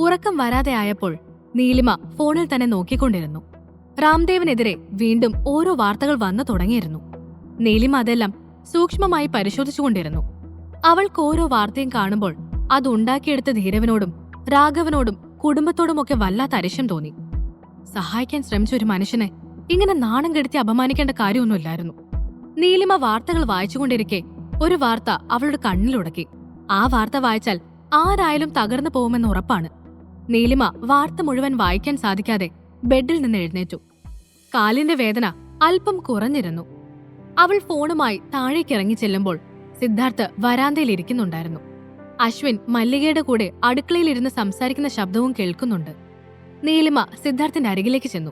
ഉറക്കം വരാതെ ആയപ്പോൾ നീലിമ ഫോണിൽ തന്നെ നോക്കിക്കൊണ്ടിരുന്നു. രാംദേവിനെതിരെ വീണ്ടും ഓരോ വാർത്തകൾ വന്നു തുടങ്ങിയിരുന്നു. നീലിമ അതെല്ലാം സൂക്ഷ്മമായി പരിശോധിച്ചുകൊണ്ടിരുന്നു. അവൾക്ക് ഓരോ വാർത്തയും കാണുമ്പോൾ അതുണ്ടാക്കിയെടുത്ത ധീരവനോടും രാഘവനോടും കുടുംബത്തോടുമൊക്കെ വല്ലാത്ത അരിശം തോന്നി. സഹായിക്കാൻ ശ്രമിച്ച ഒരു മനുഷ്യനെ ഇങ്ങനെ നാണം കെടുത്തി അപമാനിക്കേണ്ട കാര്യമൊന്നുമില്ലായിരുന്നു. നീലിമ വാർത്തകൾ വായിച്ചുകൊണ്ടിരിക്കെ ഒരു വാർത്ത അവളുടെ കണ്ണിലുടക്കി ആ വാർത്ത വായിച്ചാൽ ആരായാലും തകർന്നു പോകുമെന്ന് ഉറപ്പാണ്. നീലിമ വാർത്ത മുഴുവൻ വായിക്കാൻ സാധിക്കാതെ ബെഡിൽ നിന്ന് എഴുന്നേറ്റു. കാലിന്റെ വേദന അല്പം കുറഞ്ഞിരുന്നു. അവൾ ഫോണുമായി താഴേക്കിറങ്ങി ചെല്ലുമ്പോൾ സിദ്ധാർത്ഥ് വരാന്തയിൽ ഇരിക്കുന്നുണ്ടായിരുന്നു. അശ്വിൻ മല്ലികയുടെ കൂടെ അടുക്കളയിലിരുന്ന് സംസാരിക്കുന്ന ശബ്ദവും കേൾക്കുന്നുണ്ട്. നീലിമ സിദ്ധാർത്ഥിന്റെ അരികിലേക്ക് ചെന്നു.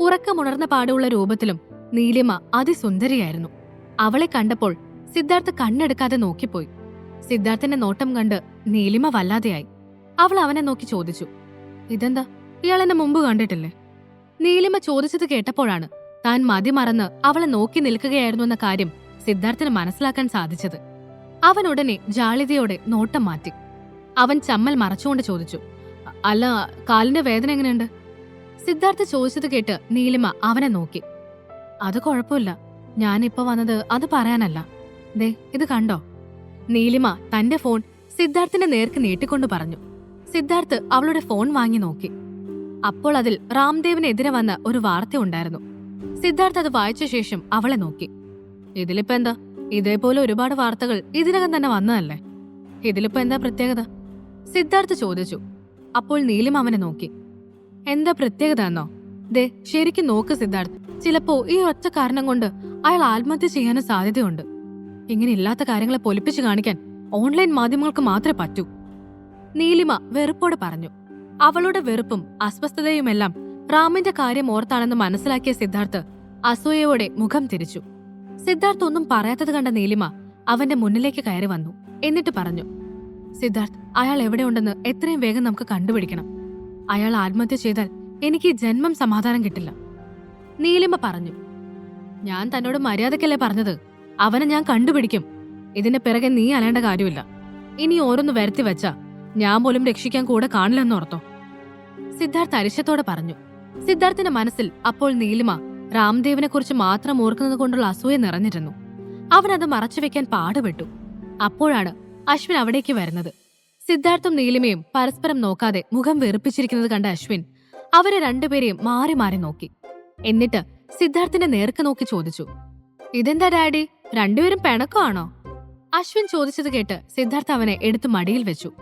ഉറക്കമുണർന്ന പാടുള്ള രൂപത്തിലും നീലിമ അതിസുന്ദരിയായിരുന്നു. അവളെ കണ്ടപ്പോൾ സിദ്ധാർത്ഥ് കണ്ണെടുക്കാതെ നോക്കിപ്പോയി. സിദ്ധാർത്ഥിന്റെ നോട്ടം കണ്ട് നീലിമ വല്ലാതെയായി. അവൾ അവനെ നോക്കി ചോദിച്ചു ഇതെന്താ? ഇയാൾ എന്നെ മുമ്പ് കണ്ടിട്ടില്ലേ? നീലിമ ചോദിച്ചത് കേട്ടപ്പോഴാണ് താൻ മതി മറന്ന് അവളെ നോക്കി നിൽക്കുകയായിരുന്നു എന്ന കാര്യം സിദ്ധാർത്ഥിന് മനസ്സിലാക്കാൻ സാധിച്ചത്. അവൻ ഉടനെ ജാളിതയോടെ നോട്ടം മാറ്റി. അവൻ ചമ്മൽ മറച്ചുകൊണ്ട് ചോദിച്ചു "അ- അല്ല കാലിന്റെ വേദന എങ്ങനെയുണ്ട്? സിദ്ധാർത്ഥ ചോദിച്ചത് കേട്ട് നീലിമ അവനെ നോക്കി. അത് കുഴപ്പമില്ല. ഞാനിപ്പോ വന്നത് അത് പറയാനല്ല. ദേ ഇത് കണ്ടോ? നീലിമ തന്റെ ഫോൺ സിദ്ധാർത്ഥിന്റെ നേർക്ക് നീട്ടിക്കൊണ്ട് പറഞ്ഞു. സിദ്ധാർത്ഥ് അവളുടെ ഫോൺ വാങ്ങി നോക്കി. അപ്പോൾ അതിൽ റാംദേവിനെതിരെ വന്ന ഒരു വാർത്ത ഉണ്ടായിരുന്നു. സിദ്ധാർത്ഥ് അത് വായിച്ച ശേഷം അവളെ നോക്കി. ഇതിലിപ്പോ എന്താ? ഇതേപോലെ ഒരുപാട് വാർത്തകൾ ഇതിനകം തന്നെ വന്നതല്ലേ? ഇതിലിപ്പോ എന്താ പ്രത്യേകത? സിദ്ധാർത്ഥ് ചോദിച്ചു. അപ്പോൾ നീലിം അവനെ നോക്കി. എന്താ പ്രത്യേകത എന്നോ? ദേ ശരിക്കും നോക്ക് സിദ്ധാർത്ഥ്. ചിലപ്പോ ഈ ഒറ്റ കാരണം കൊണ്ട് അയാൾ ആത്മഹത്യ ചെയ്യാനും സാധ്യതയുണ്ട്. ഇങ്ങനെ ഇല്ലാത്ത കാര്യങ്ങളെ പൊലിപ്പിച്ചു കാണിക്കാൻ ഓൺലൈൻ മാധ്യമങ്ങൾക്ക് മാത്രമേ പറ്റൂ. നീലിമ വെറുപ്പോടെ പറഞ്ഞു. അവളുടെ വെറുപ്പും അസ്വസ്ഥതയുമെല്ലാം റാമിന്റെ കാര്യം ഓർത്താണെന്ന് മനസ്സിലാക്കിയ സിദ്ധാർത്ഥ് അസൂയയോടെ മുഖം തിരിച്ചു. സിദ്ധാർത്ഥ് ഒന്നും പറയാത്തത് കണ്ട നീലിമ അവന്റെ മുന്നിലേക്ക് കയറി വന്നു. എന്നിട്ട് പറഞ്ഞു സിദ്ധാർത്ഥ് അയാൾ എവിടെയുണ്ടെന്ന് എത്രയും വേഗം നമുക്ക് കണ്ടുപിടിക്കണം. അയാൾ ആത്മഹത്യ ചെയ്താൽ എനിക്ക് ജന്മം സമാധാനം കിട്ടില്ല. നീലിമ പറഞ്ഞു ഞാൻ തന്നോട് മര്യാദക്കല്ലേ പറഞ്ഞത്? അവനെ ഞാൻ കണ്ടുപിടിക്കും. ഇതിന്റെ പിറകെ നീ അലേണ്ട കാര്യമില്ല. ഇനി ഓരോന്ന് വരുത്തി വെച്ചാ ഞാൻ പോലും രക്ഷിക്കാൻ കൂടെ കാണില്ലെന്നോർത്തോ സിദ്ധാർത്ഥ് അരിശത്തോടെ പറഞ്ഞു. സിദ്ധാർത്ഥിന്റെ മനസ്സിൽ അപ്പോൾ നീലിമ രാംദേവിനെ കുറിച്ച് മാത്രം ഓർക്കുന്നത് കൊണ്ടുള്ള അസൂയ നിറഞ്ഞിരുന്നു. അവൻ അത് മറച്ചുവെക്കാൻ പാടുപെട്ടു. അപ്പോഴാണ് അശ്വിൻ അവിടേക്ക് വരുന്നത്. സിദ്ധാർത്ഥും നീലിമയും പരസ്പരം നോക്കാതെ മുഖം വെറുപ്പിച്ചിരിക്കുന്നത് കണ്ട അശ്വിൻ അവരെ രണ്ടുപേരെയും മാറി മാറി നോക്കി. എന്നിട്ട് സിദ്ധാർത്ഥിന്റെ നേർക്ക് നോക്കി ചോദിച്ചു. ഇതെന്താ ഡാഡി? രണ്ടുപേരും പിണക്കമാണോ? അശ്വിൻ ചോദിച്ചത് കേട്ട് സിദ്ധാർത്ഥ് അവനെ എടുത്തു മടിയിൽ വെച്ചു.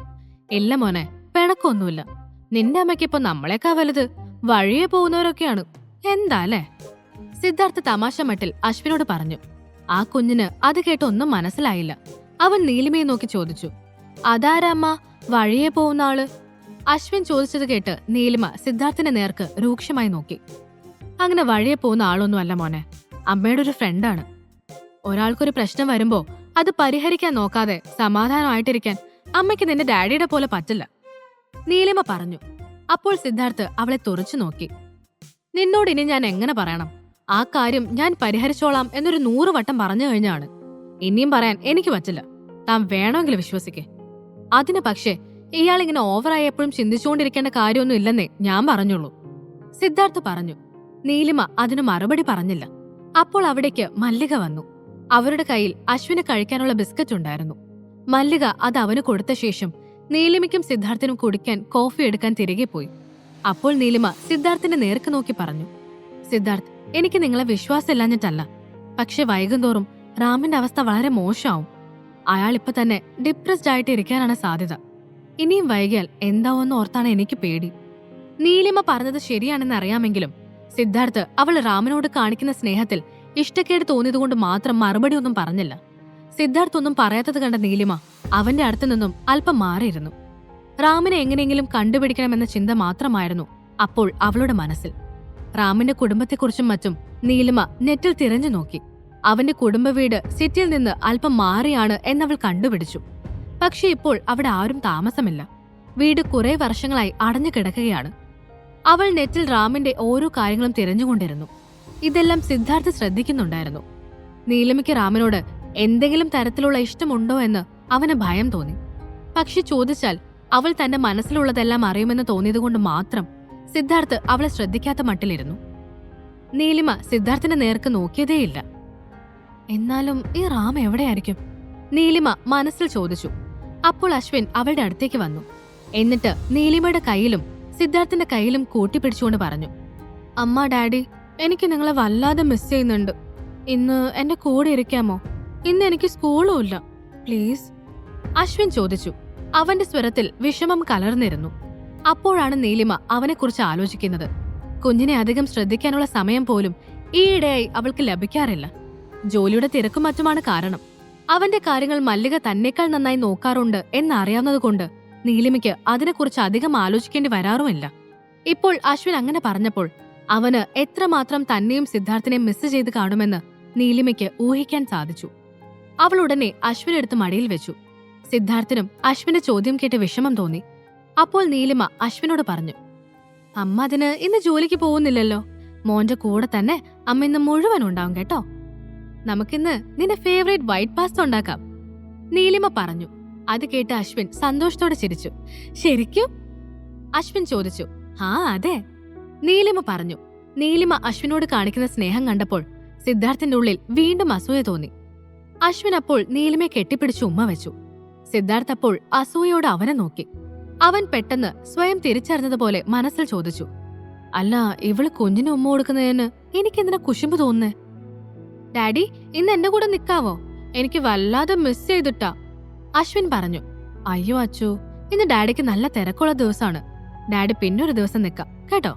ഇല്ല മോനെ പിണക്കൊന്നുമില്ല നിന്റെ അമ്മയ്ക്കിപ്പോ നമ്മളേക്കാ വലുത്? വഴിയെ പോകുന്നവരൊക്കെയാണ്. എന്താ അല്ലേ? സിദ്ധാർത്ഥ് തമാശ മട്ടിൽ അശ്വിനോട് പറഞ്ഞു. ആ കുഞ്ഞിന് അത് കേട്ട് ഒന്നും മനസ്സിലായില്ല. അവൻ നീലിമയെ നോക്കി ചോദിച്ചു. അതാരമ്മ വഴിയെ പോകുന്ന ആൾ? അശ്വിൻ ചോദിച്ചത് കേട്ട് നീലിമ സിദ്ധാർത്ഥിന്റെ നേർക്ക് രൂക്ഷമായി നോക്കി. അങ്ങനെ വഴിയെ പോകുന്ന ആളൊന്നുമല്ല മോനെ. അമ്മയുടെ ഒരു ഫ്രണ്ടാണ് ഒരാൾക്കൊരു പ്രശ്നം വരുമ്പോ അത് പരിഹരിക്കാൻ നോക്കാതെ സമാധാനമായിട്ടിരിക്കാൻ അമ്മയ്ക്ക് നിന്റെ ഡാഡിയുടെ പോലെ പറ്റില്ല. നീലിമ പറഞ്ഞു. അപ്പോൾ സിദ്ധാർത്ഥ് അവളെ തുറച്ചു നോക്കി. നിന്നോട് ഇനി ഞാൻ എങ്ങനെ പറയണം? ആ കാര്യം ഞാൻ പരിഹരിച്ചോളാം എന്നൊരു നൂറ് വട്ടം പറഞ്ഞു കഴിഞ്ഞാണ്. ഇനിയും പറയാൻ എനിക്ക് പറ്റില്ല. താൻ വേണമെങ്കിൽ വിശ്വസിക്കേ. അതിന് പക്ഷേ ഇയാൾ ഇങ്ങനെ ഓവറായി എപ്പോഴും ചിന്തിച്ചുകൊണ്ടിരിക്കേണ്ട കാര്യമൊന്നും ഇല്ലെന്നേ ഞാൻ പറഞ്ഞുള്ളൂ. സിദ്ധാർത്ഥ് പറഞ്ഞു. നീലിമ അതിന് മറുപടി പറഞ്ഞില്ല. അപ്പോൾ അവിടേക്ക് മല്ലിക വന്നു. അവരുടെ കയ്യിൽ അശ്വിന് കഴിക്കാനുള്ള ബിസ്ക്കറ്റ് ഉണ്ടായിരുന്നു. മല്ലിക അത് അവന് കൊടുത്ത ശേഷം നീലിമയ്ക്കും സിദ്ധാർത്ഥനും കുടിക്കാൻ കോഫി എടുക്കാൻ തിരികെ പോയി. അപ്പോൾ നീലിമ സിദ്ധാർത്ഥിനെ നേർക്ക് നോക്കി പറഞ്ഞു സിദ്ധാർത്ഥ് എനിക്ക് നിങ്ങളെ വിശ്വാസമില്ലാഞ്ഞിട്ടല്ല. പക്ഷെ വൈകുന്തോറും റാമിന്റെ അവസ്ഥ വളരെ മോശമാവും. അയാൾ ഇപ്പൊ തന്നെ ഡിപ്രസ്ഡ് ആയിട്ട് ഇരിക്കാനാണ് സാധ്യത. ഇനിയും വൈകിയാൽ എന്താവെന്ന് ഓർത്താണ് എനിക്ക് പേടി. നീലിമ പറഞ്ഞത് ശരിയാണെന്ന് അറിയാമെങ്കിലും സിദ്ധാർത്ഥ് അവൾ റാമിനോട് കാണിക്കുന്ന സ്നേഹത്തിൽ ഇഷ്ടക്കേട് തോന്നിയതുകൊണ്ട് മാത്രം മറുപടി ഒന്നും പറഞ്ഞില്ല. സിദ്ധാർത്ഥ് ഒന്നും പറയാത്തത് കണ്ട നീലിമ അവന്റെ അടുത്തു നിന്നും അല്പം മാറിയിരുന്നു. റാമിനെ എങ്ങനെയെങ്കിലും കണ്ടുപിടിക്കണമെന്ന ചിന്ത മാത്രമായിരുന്നു അപ്പോൾ അവളുടെ മനസ്സിൽ. റാമിന്റെ കുടുംബത്തെക്കുറിച്ചും മറ്റും നീലിമ നെറ്റിൽ തിരഞ്ഞു നോക്കി. അവന്റെ കുടുംബ വീട് സിറ്റിയിൽ നിന്ന് അല്പം മാറിയാണ് എന്നവൾ കണ്ടുപിടിച്ചു. പക്ഷേ ഇപ്പോൾ അവിടെ ആരും താമസമില്ല. വീട് കുറെ വർഷങ്ങളായി അടഞ്ഞു കിടക്കുകയാണ്. അവൾ നെറ്റിൽ റാമിന്റെ ഓരോ കാര്യങ്ങളും തിരഞ്ഞുകൊണ്ടിരുന്നു. ഇതെല്ലാം സിദ്ധാർത്ഥ് ശ്രദ്ധിക്കുന്നുണ്ടായിരുന്നു. നീലമയ്ക്ക് റാമിനോട് എന്തെങ്കിലും തരത്തിലുള്ള ഇഷ്ടമുണ്ടോ എന്ന് അവന് ഭയം തോന്നി. പക്ഷെ ചോദിച്ചാൽ അവൾ തന്റെ മനസ്സിലുള്ളതെല്ലാം അറിയുമെന്ന് തോന്നിയതുകൊണ്ട് മാത്രം സിദ്ധാർത്ഥ് അവളെ ശ്രദ്ധിക്കാത്ത മട്ടിലിരുന്നു. നീലിമ സിദ്ധാർത്ഥിന്റെ നേർക്ക് നോക്കിയതേയില്ല. എന്നാലും ഈ റാം എവിടെയായിരിക്കും? നീലിമ മനസ്സിൽ ചോദിച്ചു. അപ്പോൾ അശ്വിൻ അവളുടെ അടുത്തേക്ക് വന്നു. എന്നിട്ട് നീലിമയുടെ കയ്യിലും സിദ്ധാർത്ഥിന്റെ കയ്യിലും കൂട്ടിപ്പിടിച്ചുകൊണ്ട് പറഞ്ഞു. അമ്മ ഡാഡി എനിക്ക് നിങ്ങളെ വല്ലാതെ മിസ് ചെയ്യുന്നുണ്ട്. ഇന്ന് എന്റെ കൂടെ ഇരിക്കാമോ? ഇന്ന് എനിക്ക് സ്കൂളും ഇല്ല. പ്ലീസ്. അശ്വിൻ ചോദിച്ചു. അവന്റെ സ്വരത്തിൽ വിഷമം കലർന്നിരുന്നു. അപ്പോഴാണ് നീലിമ അവനെക്കുറിച്ച് ആലോചിക്കുന്നത്. കുഞ്ഞിനെ അധികം ശ്രദ്ധിക്കാനുള്ള സമയം പോലും ഈയിടെയായി അവൾക്ക് ലഭിക്കാറില്ല. ജോലിയുടെ തിരക്കും മറ്റുമാണ് കാരണം. അവന്റെ കാര്യങ്ങൾ മല്ലിക തന്നേക്കാൾ നന്നായി നോക്കാറുണ്ട് എന്നറിയാവുന്നതുകൊണ്ട് നീലിമയ്ക്ക് അതിനെക്കുറിച്ച് അധികം ആലോചിക്കേണ്ടി വരാറുമില്ല. ഇപ്പോൾ അശ്വിൻ അങ്ങനെ പറഞ്ഞപ്പോൾ അവന് എത്രമാത്രം തന്നെയും സിദ്ധാർത്ഥിനെ മിസ് ചെയ്ത് കാണുമെന്ന് നീലിമയ്ക്ക് ഊഹിക്കാൻ സാധിച്ചു. അവൾ ഉടനെ അശ്വിനെടുത്ത് മടിയിൽ വെച്ചു. സിദ്ധാർത്ഥിനും അശ്വിന്റെ ചോദ്യം കേട്ട് വിഷമം തോന്നി. അപ്പോൾ നീലിമ അശ്വിനോട് പറഞ്ഞു അമ്മ അതിന് ഇന്ന് ജോലിക്ക് പോകുന്നില്ലല്ലോ. മോന്റെ കൂടെ തന്നെ അമ്മ ഇന്ന് മുഴുവൻ ഉണ്ടാവും കേട്ടോ. നമുക്കിന്ന് നിന്റെ ഫേവറേറ്റ് വൈറ്റ് പാസ്ത ഉണ്ടാക്കാം. നീലിമ പറഞ്ഞു. അത് കേട്ട് അശ്വിൻ സന്തോഷത്തോടെ ചിരിച്ചു. ശരിക്കും? അശ്വിൻ ചോദിച്ചു. ആ അതെ. നീലിമ പറഞ്ഞു. നീലിമ അശ്വിനോട് കാണിക്കുന്ന സ്നേഹം കണ്ടപ്പോൾ സിദ്ധാർത്ഥിന്റെ ഉള്ളിൽ വീണ്ടും അസൂയ തോന്നി. അശ്വിൻ അപ്പോൾ നീലിമയെ കെട്ടിപ്പിടിച്ച് ഉമ്മ വെച്ചു. സിദ്ധാർത്ഥ് അപ്പോൾ അസൂയോട് അവനെ നോക്കി. അവൻ പെട്ടെന്ന് സ്വയം തിരിച്ചറിഞ്ഞതുപോലെ മനസ്സിൽ ചോദിച്ചു. അല്ല ഇവൾ കുഞ്ഞിന് ഉമ്മ കൊടുക്കുന്നതിന് എനിക്കെന്തിനാ കുശുമ്പ് തോന്നുന്നേ? ഡാഡി ഇന്ന് എന്റെ കൂടെ നിക്കാവോ? എനിക്ക് വല്ലാതെ മിസ് ചെയ്തിട്ടാ. അശ്വിൻ പറഞ്ഞു. അയ്യോ അച്ചു ഇന്ന് ഡാഡിക്ക് നല്ല തിരക്കുള്ള ദിവസമാണ് ഡാഡി പിന്നൊരു ദിവസം നിക്കാം കേട്ടോ?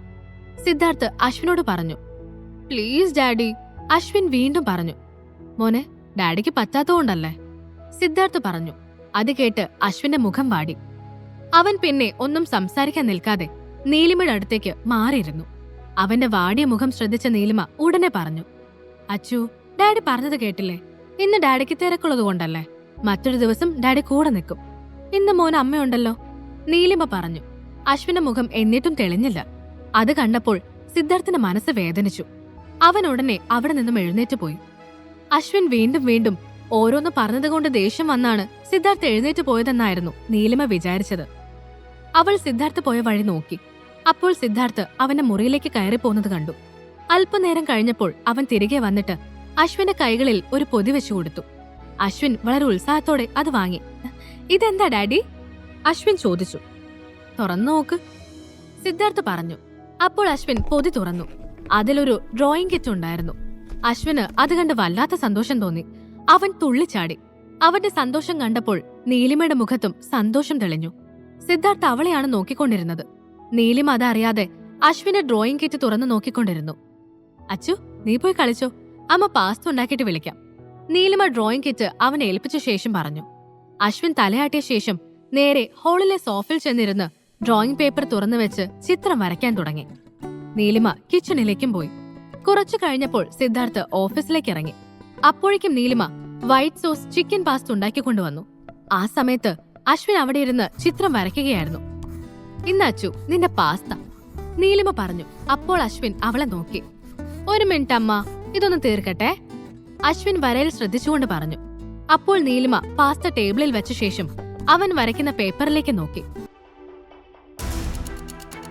സിദ്ധാർത്ഥ് അശ്വിനോട് പറഞ്ഞു. പ്ലീസ് ഡാഡി അശ്വിൻ വീണ്ടും പറഞ്ഞു. മോനെ ഡാഡിക്ക് പറ്റാത്തതുകൊണ്ടല്ലേ? സിദ്ധാർത്ഥ് പറഞ്ഞു. അത് കേട്ട് അശ്വിന്റെ മുഖം വാടി. അവൻ പിന്നെ ഒന്നും സംസാരിക്കാൻ നിൽക്കാതെ നീലിമയുടെ അടുത്തേക്ക് മാറിയിരുന്നു. അവന്റെ വാടിയ മുഖം ശ്രദ്ധിച്ച നീലിമ ഉടനെ പറഞ്ഞു. അച്ചു ഡാഡി പറഞ്ഞത് കേട്ടില്ലേ? ഇന്ന് ഡാഡിക്ക് തിരക്കുള്ളത് കൊണ്ടല്ലേ? മറ്റൊരു ദിവസം ഡാഡി കൂടെ നിൽക്കും. ഇന്ന് മോൻ അമ്മയുണ്ടല്ലോ. നീലിമ പറഞ്ഞു. അശ്വിന്റെ മുഖം എന്നിട്ടും തെളിഞ്ഞില്ല. അത് കണ്ടപ്പോൾ സിദ്ധാർത്ഥിന്റെ മനസ്സ് വേദനിച്ചു. അവൻ ഉടനെ അവിടെ നിന്നും എഴുന്നേറ്റ് പോയി. അശ്വിൻ വീണ്ടും വീണ്ടും ഓരോന്ന് പറഞ്ഞതുകൊണ്ട് ദേഷ്യം വന്നാണ് സിദ്ധാർത്ഥ് എഴുന്നേറ്റ് പോയതെന്നായിരുന്നു നീലിമ വിചാരിച്ചത്. അവൾ സിദ്ധാർത്ഥ് പോയ വഴി നോക്കി. അപ്പോൾ സിദ്ധാർത്ഥ് അവന്റെ മുറിയിലേക്ക് കയറി കണ്ടു. അല്പനേരം കഴിഞ്ഞപ്പോൾ അവൻ തിരികെ വന്നിട്ട് അശ്വിന്റെ കൈകളിൽ ഒരു പൊതി വെച്ചു കൊടുത്തു. അശ്വിൻ വളരെ ഉത്സാഹത്തോടെ അത് വാങ്ങി. ഇതെന്താ ഡാഡി? അശ്വിൻ ചോദിച്ചു. തുറന്നു നോക്ക്. സിദ്ധാർത്ഥ് പറഞ്ഞു. അപ്പോൾ അശ്വിൻ പൊതി തുറന്നു. അതിലൊരു ഡ്രോയിങ് കിറ്റ് ഉണ്ടായിരുന്നു. അശ്വിന് അത് കണ്ട് വല്ലാത്ത സന്തോഷം തോന്നി. അവൻ തുള്ളിച്ചാടി. അവന്റെ സന്തോഷം കണ്ടപ്പോൾ നീലിമയുടെ മുഖത്തും സന്തോഷം തെളിഞ്ഞു. സിദ്ധാർത്ഥ് അവളെയാണ് നോക്കിക്കൊണ്ടിരുന്നത്. നീലിമ അതറിയാതെ അശ്വിന്റെ ഡ്രോയിങ് കിറ്റ് തുറന്നു നോക്കിക്കൊണ്ടിരുന്നു. അച്ചു നീ പോയി കളിച്ചോ. അമ്മ പാസ്ത ഉണ്ടാക്കിയിട്ട് വിളിക്കാം. നീലിമ ഡ്രോയിങ് കിറ്റ് അവനെ ഏൽപ്പിച്ച ശേഷം പറഞ്ഞു. അശ്വിൻ തലയാട്ടിയ ശേഷം നേരെ ഹോളിലെ സോഫിൽ ചെന്നിരുന്ന് ഡ്രോയിങ് പേപ്പർ തുറന്നു വെച്ച് ചിത്രം വരയ്ക്കാൻ തുടങ്ങി. നീലിമ കിച്ചണിലേക്കും പോയി. കുറച്ചു കഴിഞ്ഞപ്പോൾ സിദ്ധാർത്ഥ് ഓഫീസിലേക്ക് ഇറങ്ങി. അപ്പോഴേക്കും Neelima white sauce chicken pasta ഉണ്ടാക്കിക്കൊണ്ടുവന്നു ആ സമയത്ത് അശ്വിൻ അവിടെ ഇരുന്ന് ചിത്രം വരയ്ക്കുകയായിരുന്നു. ഇന്ന് അച്ചു നിന്റെ പാസ്ത. നീലിമ പറഞ്ഞു. അപ്പോൾ അശ്വിൻ അവളെ നോക്കി. ഒരു മിനിറ്റ് അമ്മ ഇതൊന്ന് തീർക്കട്ടെ. അശ്വിൻ വരയിൽ ശ്രദ്ധിച്ചുകൊണ്ട് പറഞ്ഞു. അപ്പോൾ നീലിമ പാസ്ത ടേബിളിൽ വെച്ച ശേഷം അവൻ വരയ്ക്കുന്ന പേപ്പറിലേക്ക് നോക്കി.